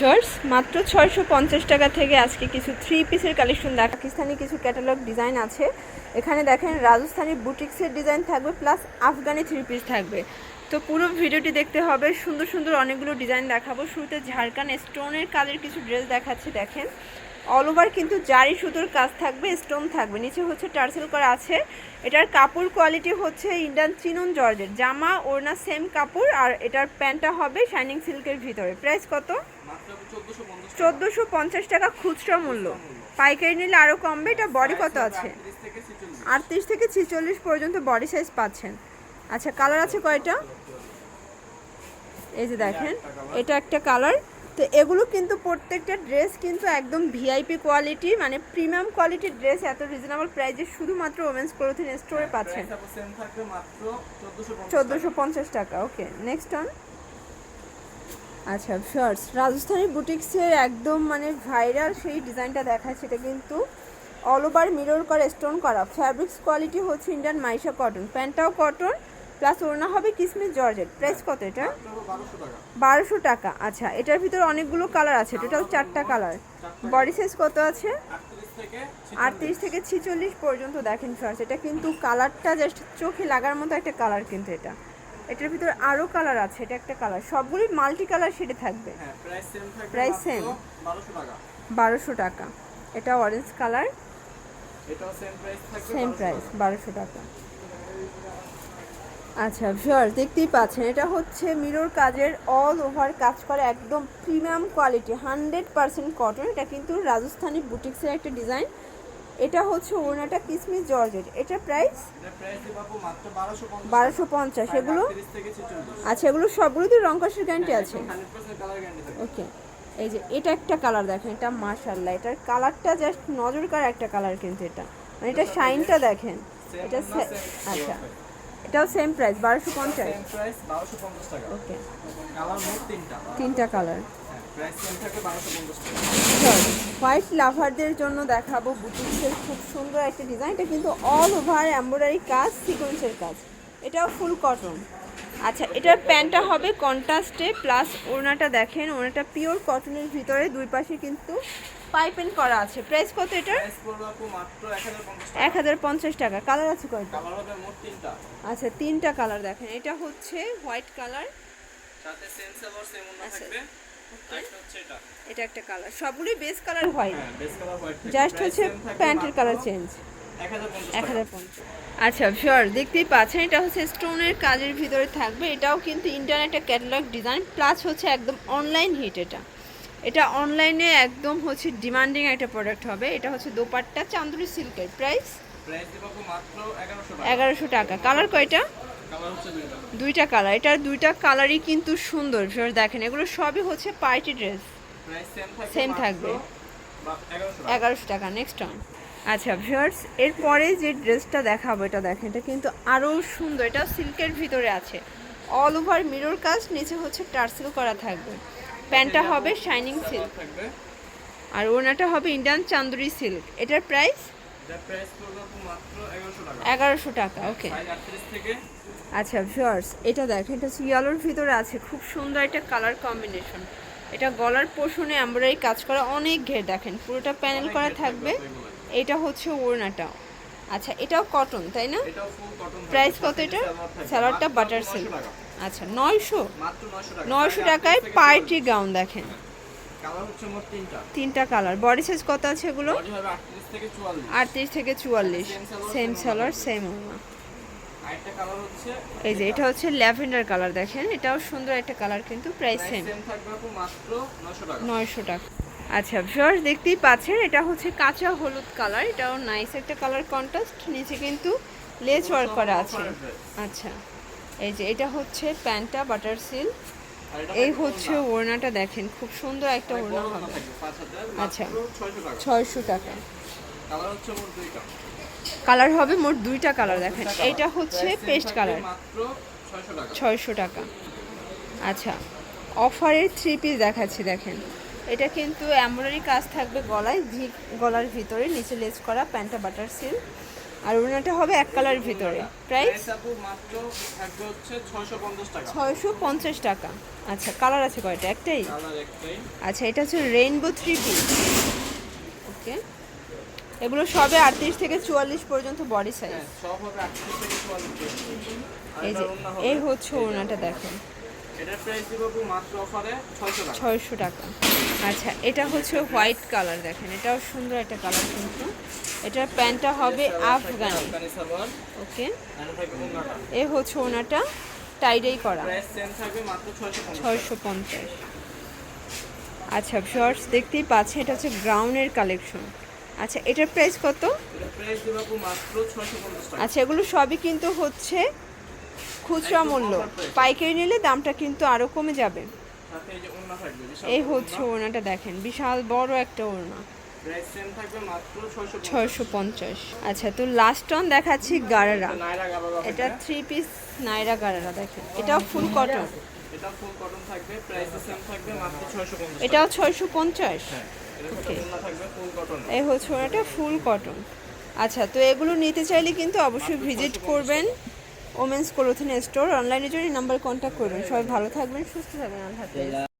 Shorts মাত্র ছয়শো পঞ্চাশ টাকা থেকে আজকে কিছু থ্রি পিসের কালেকশন দেখ পাকিস্তানি কিছু ক্যাটালগ ডিজাইন আছে। এখানে দেখেন রাজস্থানি বুটিক্সের ডিজাইন থাকবে প্লাস আফগানি থ্রি পিস থাকবে। তো পুরো ভিডিওটি দেখতে হবে, সুন্দর সুন্দর অনেকগুলো ডিজাইন দেখাবো। শুরুতে ঝাড়খান স্টোনের কাজের কিছু ড্রেস দেখাচ্ছি, দেখেন। অল ওভার কিন্তু জারি সুতোর কাজ থাকবে স্টোন থাকবে। নিচে হচ্ছে টার্সেল করা আছে। এটার কাপড় কোয়ালিটি হচ্ছে ইন্ডিয়ান চিনন জর্জের জামা, ওড়না সেম কাপড়, আর এটার প্যান্টটা হবে শাইনিং সিল্কের ভিতরে। প্রাইস কত? চোদ্দোশো পঞ্চাশ টাকা খুচরা মূল্য। পাইকারি নিলে আরও কমবে, এটা বডি কত আছে? আটত্রিশ থেকে ছিচল্লিশ পর্যন্ত বডি সাইজ পাচ্ছেন। আচ্ছা কালার আছে কয়টা? এই যে দেখেন, এটা একটা কালার তো এগুলো কিন্তু প্রত্যেকটা ড্রেস কিন্তু একদম ভিআইপি কোয়ালিটি মানে প্রিমিয়াম কোয়ালিটির ড্রেস এত রিজনেবল প্রাইসে শুধুমাত্র ওমেন্স ক্লোথিং স্টোরে পাচ্ছেন। চোদ্দোশো পঞ্চাশ টাকা। ওকে নেক্সট অন আচ্ছা শর্টস রাজস্থানী বুটিক্সের একদম মানে ভাইরাল সেই ডিজাইনটা দেখায় সেটা কিন্তু অল ওভার মিরর করা স্টোন করা। ফ্যাব্রিক্স কোয়ালিটি হচ্ছে ইন্ডিয়ান মাইশা কটন প্যান্টটাও কটন প্লাস ওড়না হবে কিসমিস জর্জেট। প্রাইস কত এটা? বারোশো টাকা। আচ্ছা এটার ভিতরে অনেকগুলো কালার আছে। টোটাল চারটা কালার। বডি সাইজ কত আছে? আটত্রিশ থেকে ছিচল্লিশ পর্যন্ত দেখেন ফার্স্ট এটা কিন্তু কালারটা জাস্ট চোখে লাগার মতো একটা কালার কিন্তু এটা। এটার ভিতরে আরও কালার আছে এটা একটা কালার। সবগুলোই মাল্টি কালার শেডে থাকবে। প্রাইস সেম বারোশো টাকা। এটা অরেঞ্জ কালার সেম প্রাইস বারোশো টাকা। আচ্ছা ভিউয়ার দেখতেই পাচ্ছেন এটা হচ্ছে মিরর কাজের অল ওভার কাজ করা একদম premium quality hundred percent cotton এটা কিন্তু রাজস্থানি বুটিক্সের একটা ডিজাইন এটা হচ্ছে ওড়নাটা কিসমিস জর্জেট এটা প্রাইস বারোশো পঞ্চাশ। এগুলো? আচ্ছা এগুলো সবগুলোতে রং কষের গ্যারান্টি আছে। ওকে এই যে এটা একটা কালার দেখেন এটা মাশাল্লাহ এটার কালারটা জাস্ট নজর কার একটা কালার কিন্তু এটা। মানে এটা শাইনটা দেখেন এটা আচ্ছা। এটাও সেম প্রাইস বারোশো পঞ্চাশ। ওকে কালার মোট তিনটা। তিনটা কালার হোয়াইট লাভারদের জন্য দেখাবো বুটিক্সের খুব সুন্দর একটা ডিজাইন এটা কিন্তু অল ওভার এমব্রয়ডারি কাজ সিকোয়েন্সের কাজ। এটাও ফুল কটন আচ্ছা এটার প্যান্টটা হবে কন্ট্রাস্টে প্লাস ওড়নাটা দেখেন ওড়নাটা পিওর কটনের ভিতরে দুই পাশে কিন্তু পাইপেন করা আছে। প্রাইস কত এটার? এক হাজার পঞ্চাশ টাকা। কালার আছে কয়টা? আচ্ছা তিনটা কালার দেখেন। এটা হচ্ছে হোয়াইট কালার আচ্ছা। এটা। একটা কালার সবগুলোই বেস কালার হোয়াইট জাস্ট হচ্ছে প্যান্টের কালার চেঞ্জ এক হাজার পঞ্চাশ আচ্ছা শিওর দেখতেই পাচ্ছেন এটা হচ্ছে স্টোনের কাজের ভিতরে থাকবে। এটাও কিন্তু ইন্টারনেটে ক্যাটালগ ডিজাইন প্লাস হচ্ছে একদম অনলাইন হিট এটা। এটা অনলাইনে একদম হচ্ছে ডিমান্ডিং একটা প্রোডাক্ট হবে। এটা হচ্ছে দোপাট্টা চান্দুরি সিল্কের প্রাইস এগারোশো টাকা। কালার কয়টা? দুইটা। কালার এটার দুইটা কালারই কিন্তু সুন্দর দেখেন। এগুলো সবই হচ্ছে পার্টি ড্রেস সেম থাকবে। এগারোশো টাকা। নেক্সট অন আচ্ছা ভিউয়ার্স এরপরে যে ড্রেসটা দেখাবো এটা দেখেন এটা কিন্তু আরও সুন্দর এটা সিল্কের ভিতরে আছে। অল ওভার মিরর কাজ নিচে হচ্ছে টার্সেল করা থাকবে। প্যান্টটা হবে শাইনিং সিল্ক আর ওনাটা হবে ইন্ডিয়ান চান্দুরি সিল্ক এটার প্রাইস এগারোশো টাকা। ওকে আচ্ছা ভিউয়ার্স এটা দেখেন এটা ইয়ালোর ভিতরে আছে। খুব সুন্দর একটা কালার কম্বিনেশন এটা গলার পোষণে এমব্রয়ডারি কাজ করা অনেক ঘের দেখেন পুরোটা প্যানেল করা থাকবে। এটা হচ্ছে ওড়নাটা। আচ্ছা এটাও কটন তাই না? প্রাইস কত এটা? স্যালাডটা বাটার সিল্ক আচ্ছা নয়শো? নয়শো টাকায় পার্টি গাউন দেখেন। তিনটা। কালার বডি সাইজ কত আছে এগুলো? আটত্রিশ থেকে চুয়াল্লিশ। সেম সালোয়ার সেম ওড়না। এই যে এটা। হচ্ছে ল্যাভেন্ডার কালার দেখেন। এটাও সুন্দর একটা কালার কিন্তু প্রাইস সেম নয়শো টাকা। আচ্ছা ভিউয়ার্স দেখতেই পাচ্ছেন এটা হচ্ছে কাঁচা হলুদ কালার এটাও নাইস একটা কালার কন্ট্রাস্ট নিচে কিন্তু লেজ ওয়ার্ক করা আছে। আচ্ছা এই যে এটা হচ্ছে প্যান্টটা বাটার সিল এই হচ্ছে ওড়নাটা দেখেন খুব সুন্দর একটা ওড়না হবে। আচ্ছা ছয়শো টাকা। কালার হবে মোট দুইটা কালার দেখেন এইটা হচ্ছে পেস্ট কালার ছয়শো টাকা। আচ্ছা অফারের থ্রি পিস দেখাচ্ছি দেখেন। এটা কিন্তু এমব্রয়ডারি কাজ থাকবে গলায় ভি গলার ভিতরে নিচে লেজ করা প্যান্টটা বাটার সিল আর ওনাটা হবে এক কালারের ভিতরে প্রাইস প্রাইস আপু মাত্র থাকবে হচ্ছে 650 টাকা। ছয়শো পঞ্চাশ টাকা। আচ্ছা কালার আছে কয়টা? একটাই? আচ্ছা এটা হচ্ছে রেইনবো থ্রি পিস। ওকে। এগুলো সবে আটত্রিশ থেকে চুয়াল্লিশ পর্যন্ত বডি সাইজ হ্যাঁ সব হবে 38 থেকে 44 আর এই যে এই হচ্ছে ওনাটা দেখেন। এটার প্রাইস দিব মাত্র অফারে 600 টাকা। আচ্ছা এটা হচ্ছে হোয়াইট কালার দেখেন এটাও সুন্দর একটা কালার কিন্তু। এটার প্যান্টটা হবে আফগানি। ওকে। এ হচ্ছে ওনাটা টাইডাই করা। প্রাইস সেম থাকবে মাত্র 650 ছয়শো পঞ্চাশ। আচ্ছা শর্টস দেখতেই পাচ্ছেন এটা হচ্ছে গ্রাউন্ডের কালেকশন আচ্ছা এটার প্রাইস কত? এটার প্রাইস দিব আপু মাত্র 650 টাকা। আচ্ছা এগুলো সবই কিন্তু হচ্ছে খুচরা মূল্য। পাইকারি নিলে দামটা কিন্তু আরও কমে যাবে। এই হচ্ছে ওড়নাটা দেখেন, বিশাল বড় একটা ওড়না। প্রাইস সেম থাকবে মাত্র 650 ছয়শো পঞ্চাশ। আচ্ছা তো লাস্ট অন দেখাচ্ছি গারারা। এটা থ্রি পিস নাইরা গারারা দেখেন। এটাও ফুল কটন এটা ফুল কটন থাকবে প্রাইস সেম থাকবে মাত্র 650 এটাও ছয়শো পঞ্চাশ। এই হচ্ছে ওনাটা ফুল কটন আচ্ছা তো এগুলো নিতে চাইলে কিন্তু অবশ্যই ভিজিট করবেন। Women's clothing store. অনলাইনে যদি নাম্বার কন্ট্যাক্ট করবেন, সবাই ভালো থাকবেন, সুস্থ থাকবেন। আল্লাহ হাফেজ।